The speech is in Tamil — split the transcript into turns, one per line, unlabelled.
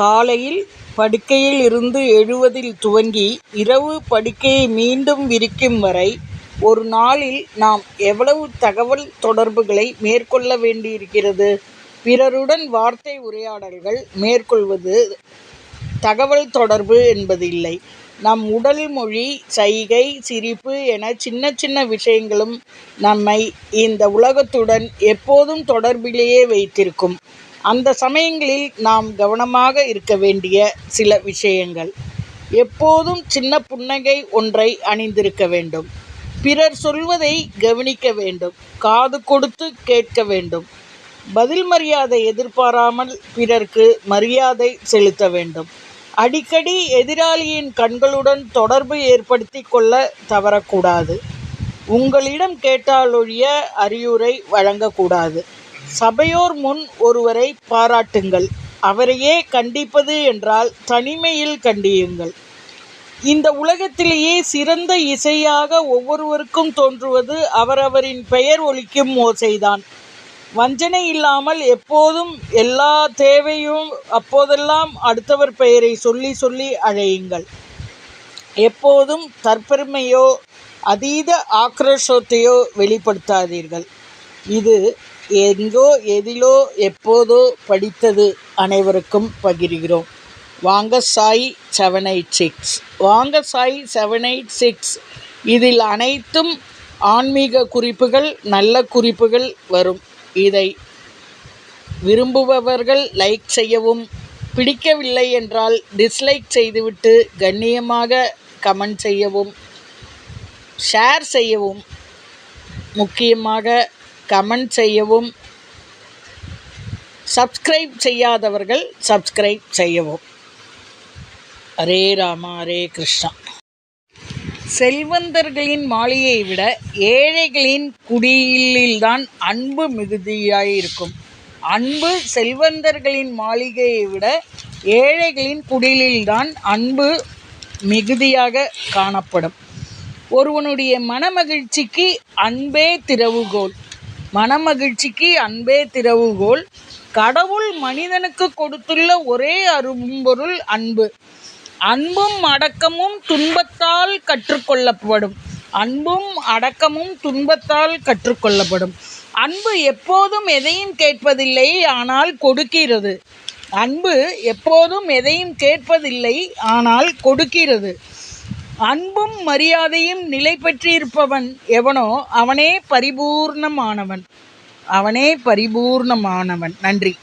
காலையில் படுக்கையில் இருந்து எழுவதில் துவங்கி இரவு படுக்கையை மீண்டும் விரிக்கும் வரை ஒரு நாளில் நாம் எவ்வளவு தகவல் தொடர்புகளை மேற்கொள்ள வேண்டியிருக்கிறது? பிறருடன் வார்த்தை உரையாடல்கள் மேற்கொள்வது தகவல் தொடர்பு என்பதில்லை. நம் உடல் மொழி, சைகை, சிரிப்பு என சின்னச் சின்ன விஷயங்களும் நம்மை இந்த உலகத்துடன் எப்போதும் தொடர்பிலேயே வைத்திருக்கும். அந்த சமயங்களில் நாம் கவனமாக இருக்க வேண்டிய சில விஷயங்கள். எப்போதும் சின்ன புன்னகை ஒன்றை அணிந்திருக்க வேண்டும். பிறர் சொல்வதை கவனிக்க வேண்டும். காது கொடுத்து கேட்க வேண்டும். பதில் மரியாதை எதிர்பாராமல் பிறர்க்கு மரியாதை செலுத்த வேண்டும். அடிக்கடி எதிராளியின் கண்களுடன் தொடர்பு ஏற்படுத்தி கொள்ள தவறக்கூடாது. உங்களிடம் கேட்டாலொழிய அறிவுரை வழங்கக்கூடாது. சபையோர் முன் ஒருவரை பாராட்டுங்கள். அவரையே கண்டிப்பது என்றால் தனிமையில் கண்டியுங்கள். இந்த உலகத்திலேயே சிறந்த இசையாக ஒவ்வொருவருக்கும் தோன்றுவது அவரவரின் பெயர் ஒலிக்கும் ஓசைதான். வஞ்சனை இல்லாமல் எப்போதும் எல்லா தேவையும் அப்போதெல்லாம் அடுத்தவர் பெயரை சொல்லி சொல்லி அழையுங்கள். எப்போதும் தற்பெருமையோ அதீத ஆக்ரோஷத்தையோ வெளிப்படுத்தாதீர்கள். இது எங்கோ எதிலோ எப்போதோ படித்தது அனைவருக்கும் பகிர்கிறோம். வாங்க சாய் செவன் எயிட் சிக்ஸ் வாங்க சாய் செவன் எயிட் சிக்ஸ் இதில் அனைத்தும் ஆன்மீக குறிப்புகள் நல்ல குறிப்புகள் வரும். இதை விரும்புபவர்கள் லைக் செய்யவும். பிடிக்கவில்லை என்றால் டிஸ்லைக் செய்துவிட்டு கண்ணியமாக கமெண்ட் செய்யவும். ஷேர் செய்யவும். முக்கியமாக கமெண்ட் செய்யவும் சப்ஸ்கிரைப் செய்யாதவர்கள் சப்ஸ்கிரைப் செய்யவும். ஹரே ராமா ஹரே கிருஷ்ணா. செல்வந்தர்களின் மாளிகையை விட ஏழைகளின் குடியில்தான் அன்பு மிகுதியாயிருக்கும். அன்பு செல்வந்தர்களின் மாளிகையை விட ஏழைகளின் குடிலில்தான் அன்பு மிகுதியாக காணப்படும். ஒருவனுடைய மனமகிழ்ச்சிக்கு அன்பே திறவுகோல் மனமகிழ்ச்சிக்கு அன்பே திறவுகோல் கடவுள் மனிதனுக்கு கொடுத்துள்ள ஒரே அரும்பொருள் அன்பு. அன்பும் அடக்கமும் துன்பத்தால் கற்றுக்கொள்ளப்படும் அன்பும் அடக்கமும் துன்பத்தால் கற்றுக்கொள்ளப்படும் அன்பு எப்போதும் எதையும் கேட்பதில்லை ஆனால் கொடுக்கிறது. அன்பு எப்போதும் எதையும் கேட்பதில்லை ஆனால் கொடுக்கிறது. அன்பும் மரியாதையும் நிலைபெற்றிருப்பவன் எவனோ அவனே பரிபூர்ணமானவன் அவனே பரிபூர்ணமானவன். நன்றி.